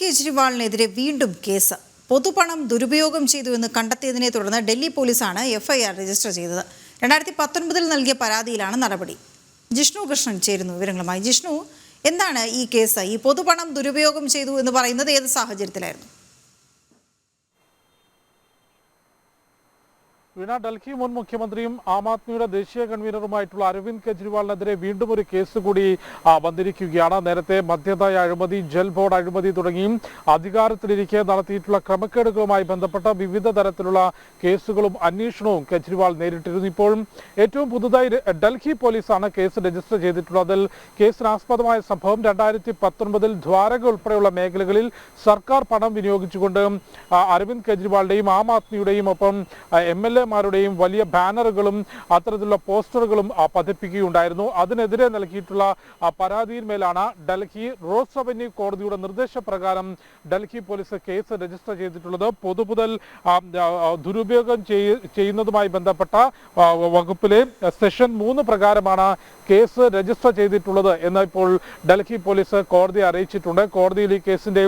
കേജ്രിവാളിനെതിരെ വീണ്ടും കേസ്. പൊതുപണം ദുരുപയോഗം ചെയ്തു എന്ന് കണ്ടെത്തിയതിനെ തുടർന്ന് ഡൽഹി പോലീസാണ് എഫ്ഐആർ രജിസ്റ്റർ ചെയ്തത്. രണ്ടായിരത്തി പത്തൊൻപതിൽ നൽകിയ പരാതിയിലാണ് നടപടി. ജിഷ്ണു കൃഷ്ണൻ ചേരുന്നു വിവരങ്ങളുമായി. ജിഷ്ണു എന്താണ് ഈ കേസ്? ഈ പൊതുപണം ദുരുപയോഗം ചെയ്തു എന്ന് പറയുന്നത് ഏത് സാഹചര്യത്തിലായിരുന്നു? വീണ ഡൽഹി മുൻ മുഖ്യമന്ത്രിയും ആം ആദ്മിയുടെ ദേശീയ കൺവീനറുമായിട്ടുള്ള അരവിന്ദ് കെജ്രിവാളിനെതിരെ വീണ്ടും ഒരു കേസ് കൂടി വന്നിരിക്കുകയാണ്. നേരത്തെ മദ്യതായ അഴിമതി ജൽ ബോർഡ് അഴിമതി തുടങ്ങി അധികാരത്തിലിരിക്കെ നടത്തിയിട്ടുള്ള ക്രമക്കേടുകളുമായി ബന്ധപ്പെട്ട വിവിധ തരത്തിലുള്ള കേസുകളും അന്വേഷണവും കെജ്രിവാൾ നേരിട്ടിരുന്നു. ഇപ്പോഴും ഏറ്റവും പുതുതായി ഡൽഹി പോലീസാണ് കേസ് രജിസ്റ്റർ ചെയ്തിട്ടുള്ളത്. അതിൽ കേസിനാസ്പദമായ സംഭവം രണ്ടായിരത്തി പത്തൊൻപതിൽ ദ്വാരക ഉൾപ്പെടെയുള്ള മേഖലകളിൽ സർക്കാർ പണം വിനിയോഗിച്ചുകൊണ്ട് അരവിന്ദ് കെജ്രിവാളിന്റെയും ആം ആദ്മിയുടെയും ഒപ്പം എം എൽ എമാരുടെയും വലിയ ബാനറുകളും അത്തരത്തിലുള്ള പോസ്റ്ററുകളും പതിപ്പിക്കുകയുണ്ടായിരുന്നു. അതിനെതിരെ നൽകിയിട്ടുള്ള പരാതിയിന്മേലാണ് ഡൽഹി റോസ് റവന്യൂ കോടതിയുടെ നിർദ്ദേശപ്രകാരം ഡൽഹി പോലീസ് കേസ് രജിസ്റ്റർ ചെയ്തിട്ടുള്ളത്. പൊതുമുതൽ ദുരുപയോഗം ചെയ്യുന്നതുമായി ബന്ധപ്പെട്ട വകുപ്പിലെ സെഷൻ മൂന്ന് പ്രകാരമാണ് കേസ് രജിസ്റ്റർ ചെയ്തിട്ടുള്ളത് എന്ന് ഇപ്പോൾ ഡൽഹി പോലീസ് കോടതിയെ അറിയിച്ചിട്ടുണ്ട്. കോടതിയിൽ ഈ കേസിന്റെ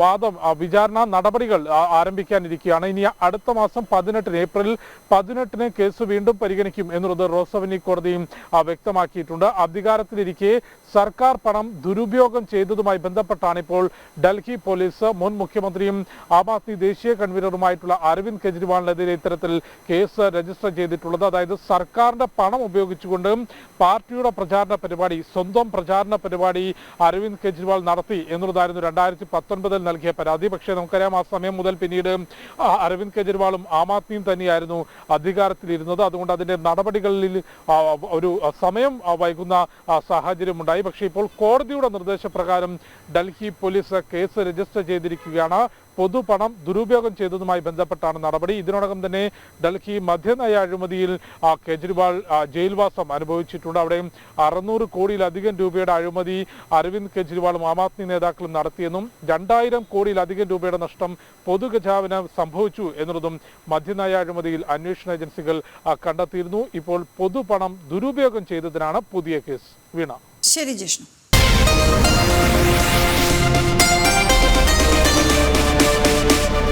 വാദം വിചാരണ നടപടികൾ ആരംഭിക്കാനിരിക്കുകയാണ്. ഇനി അടുത്ത മാസം പതിനെട്ടിന് ഏപ്രിൽ പതിനെട്ടിന് കേസ് വീണ്ടും പരിഗണിക്കും എന്നുള്ളത് റോസവനി കോടതിയും വ്യക്തമാക്കിയിട്ടുണ്ട്. അധികാരത്തിലിരിക്കെ സർക്കാർ പണം ദുരുപയോഗം ചെയ്തതുമായി ബന്ധപ്പെട്ടാണ് ഇപ്പോൾ ഡൽഹി പോലീസ് മുൻ മുഖ്യമന്ത്രിയും ആം ആദ്മി ദേശീയ കൺവീനറുമായിട്ടുള്ള അരവിന്ദ് കെജ്രിവാളിനെതിരെ ഇത്തരത്തിൽ കേസ് രജിസ്റ്റർ ചെയ്തിട്ടുള്ളത്. അതായത് സർക്കാരിന്റെ പണം ഉപയോഗിച്ചുകൊണ്ട് പാർട്ടിയുടെ പ്രചാരണ പരിപാടി സ്വന്തം പ്രചാരണ പരിപാടി അരവിന്ദ് കെജ്രിവാൾ നടത്തി എന്നുള്ളതായിരുന്നു രണ്ടായിരത്തി പത്തൊൻപതിൽ നൽകിയ പരാതി. പക്ഷേ നമുക്കറിയാം ആ സമയം മുതൽ പിന്നീട് അരവിന്ദ് കെജ്രിവാളും ആം ആദ്മിയും തന്നെയായിരുന്നു. അധികാരത്തിലിരുന്നത്. അതുകൊണ്ട് അതിന്റെ നടപടികളിൽ ഒരു സമയം വൈകുന്ന സാഹചര്യം സാഹചര്യമുണ്ടായി. പക്ഷേ ഇപ്പോൾ കോടതിയുടെ നിർദ്ദേശപ്രകാരം ഡൽഹി പോലീസ് കേസ് രജിസ്റ്റർ ചെയ്തിരിക്കുകയാണ്. പൊതുപണം ദുരുപയോഗം ചെയ്തതുമായി ബന്ധപ്പെട്ടാണ് നടപടി. ഇതിനോടകം തന്നെ ഡൽഹി മദ്യനയ അഴിമതിയിൽ കെജ്രിവാൾ ജയിൽവാസം അനുഭവിച്ചിട്ടുണ്ട്. അവിടെ അറുന്നൂറ് കോടിയിലധികം രൂപയുടെ അഴിമതി അരവിന്ദ് കെജ്രിവാളും ആം ആദ്മി നേതാക്കളും നടത്തിയെന്നും രണ്ടായിരം കോടിയിലധികം രൂപയുടെ നഷ്ടം പൊതുഖജാവിന് സംഭവിച്ചു എന്നുള്ളതും മദ്യനയ അഴിമതിയിൽ അന്വേഷണ ഏജൻസികൾ കണ്ടെത്തിയിരുന്നു. ഇപ്പോൾ പൊതുപണം ദുരുപയോഗം ചെയ്തതിനാണ് പുതിയ കേസ്. വീണ. ശരി ജിഷ്ണു.